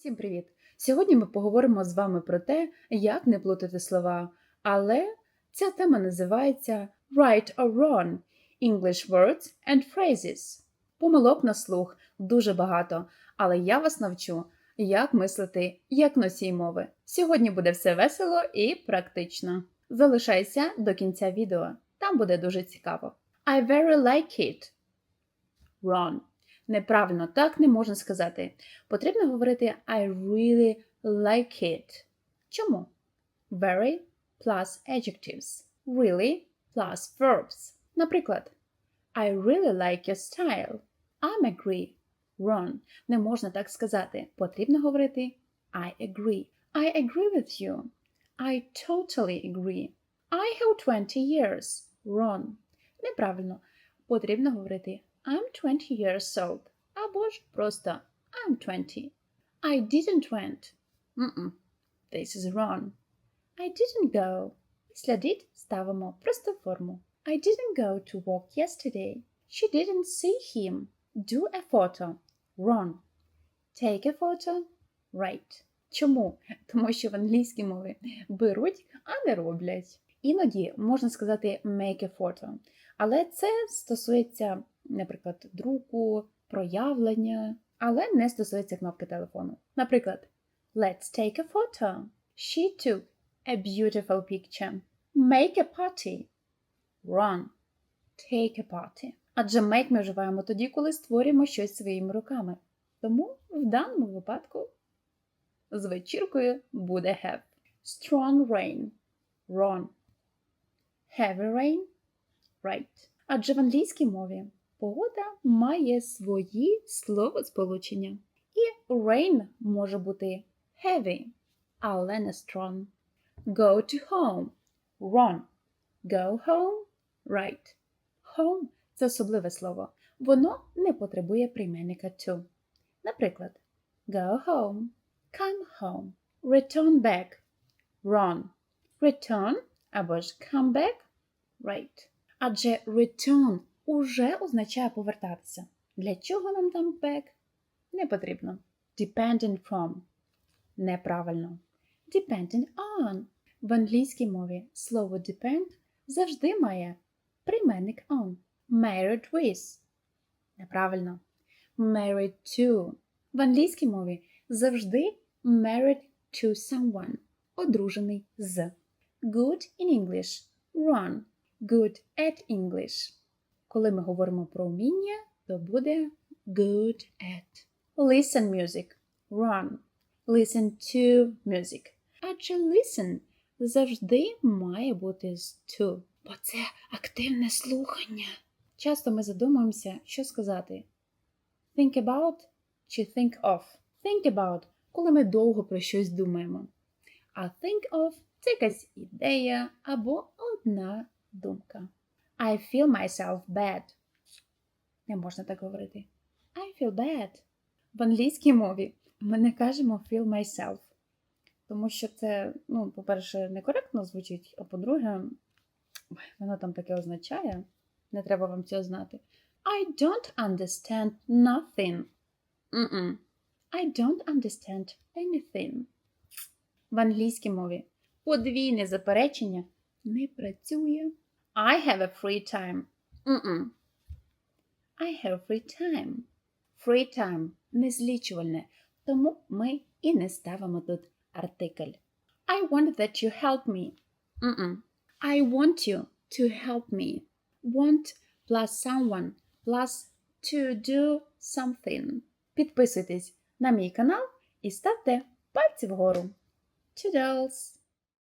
Всім привіт! Сьогодні ми поговоримо з вами про те, як не плутати слова, але ця тема називається Right or Wrong – English Words and Phrases. Помилок на слух дуже багато, але я вас навчу, як мислити як носій мови. Сьогодні буде все весело і практично. Залишайся до кінця відео, там буде дуже цікаво. I very like it. Wrong. Неправильно, так не можна сказати. Потрібно говорити I really like it. Чому? Very plus adjectives. Really plus verbs. Наприклад, I really like your style. I'm agree. Wrong. Не можна так сказати. Потрібно говорити I agree. I agree with you. I totally agree. I have 20 years. Wrong. Неправильно. Потрібно говорити I'm 20 years old. Або ж просто I'm 20. I didn't went. Mm-mm. This is wrong. I didn't go. Після did ставимо просто форму. I didn't go to walk yesterday. She didn't see him. Do a photo. Wrong. Take a photo. Right. Чому? Тому що в англійській мові беруть, а не роблять. Іноді можна сказати make a photo, Але це стосується, наприклад, друку, проявлення, але не стосується кнопки телефону. Наприклад, Let's take a photo. She took a beautiful picture. Make a party. Run. Take a party. Адже make ми вживаємо тоді, коли створюємо щось своїми руками. Тому в даному випадку з вечіркою буде have. Strong rain. Run. Heavy rain. Right. Адже в англійській мові погода має свої словосполучення. І rain може бути heavy, але не strong. Go to home. Run. Go home. Right. Home це особливе слово. Воно не потребує прийменника to. Наприклад, go home, come home, return back, run. Return або ж come back. Right. Адже return уже означає повертатися. Для чого нам там back? Не потрібно. Dependent from. Неправильно. Dependent on. В англійській мові слово depend завжди має прийменник on. Married with. Неправильно. Married to. В англійській мові завжди married to someone. Одружений з. Good in English. Run. Good at English. Коли ми говоримо про вміння, то буде good at. Listen music. Run. Listen to music. Адже listen завжди має бути з to, бо це активне слухання. Часто ми задумуємося, що сказати. Think about чи think of. Think about, коли ми довго про щось думаємо. А think of це якась ідея або одна думка. I feel myself bad. Не можна так говорити. I feel bad. В англійській мові ми не кажемо feel myself. Тому що це, ну, по-перше, некоректно звучить, а по-друге, воно там таке означає. Не треба вам цього знати. I don't understand nothing. Mm-mm. I don't understand anything. В англійській мові подвійне заперечення не працює. I have a free time. Mm-mm. I have free time. Free time незлічувальне, тому ми і не ставимо тут артикль. I want that you help me. Mm-mm. I want you to help me. Want plus someone plus to do something. Підписуйтесь на мій канал і ставте пальці вгору. Toodles!